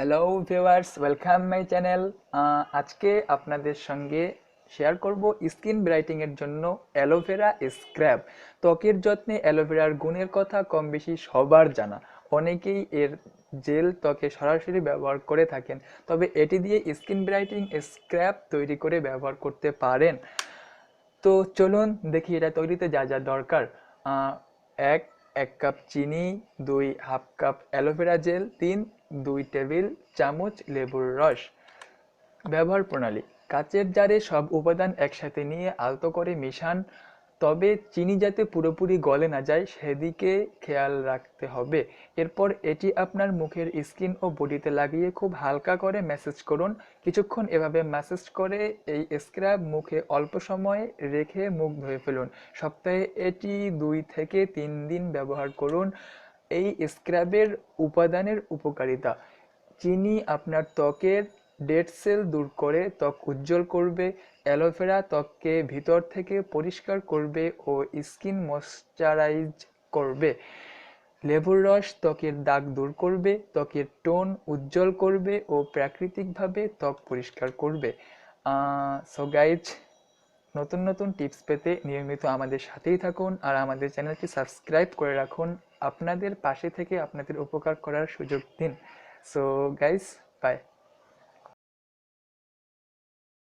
Hello viewers welcome my channel আজকে আপনাদের সঙ্গে শেয়ার করব স্কিন ব্রাইটিং এর জন্য অ্যালোভেরা স্ক্র্যাব ত্বকের যত্নে অ্যালোভেরার গুণের কথা কম বেশি সবার জানা। অনেকেই এর জেল ত্বকে সরাসরি ব্যবহার করে থাকেন, তবে এটি দিয়ে স্কিন ব্রাইটিং স্ক্র্যাব তৈরি করে ব্যবহার করতে পারেন। তো চলুন দেখি এটা তৈরিতে যা যা দরকার। এক এক কাপ চিনি, দুই হাফ কাপ অ্যালোভেরা জেল, তিন, দুই টেবিল চামচ লেবুর রস। ব্যবহার প্রণালী। কাচের জারে সব উপাদান একসাথে নিয়ে আলতো করে মিশান। তবে চিনি যাতে পুরোপুরি গলে না যায়, সেদিকে খেয়াল রাখতে হবে। এরপর এটি আপনার মুখের স্কিন ও বডিতে লাগিয়ে খুব হালকা করে ম্যাসেজ করুন। কিছুক্ষণ এভাবে ম্যাসেজ করে এই স্ক্রাব মুখে অল্প সময় রেখে মুখ ধুয়ে ফেলুন। সপ্তাহে এটি দুই থেকে তিন দিন ব্যবহার করুন। এই স্ক্রাবের উপাদানের উপকারিতা। চিনি আপনার ত্বকের ডেড সেল দূর করে ত্বক উজ্জ্বল করবে, অ্যালোভেরা ত্বককে ভিতর থেকে পরিষ্কার করবে ও স্কিন ময়শ্চারাইজ করবে। লেবুর রস ত্বকের দাগ দূর করবে, ত্বকের টোন উজ্জ্বল করবে ও প্রাকৃতিকভাবে ত্বক পরিষ্কার করবে। সো গাইজ নতুন নতুন টিপস পেতে নিয়মিত আমাদের সাথেই থাকুন আর আমাদের চ্যানেলটি সাবস্ক্রাইব করে রাখুন। আপনাদের পাশে থেকে আপনাদের উপকার করার সুযোগ দিন। So guys bye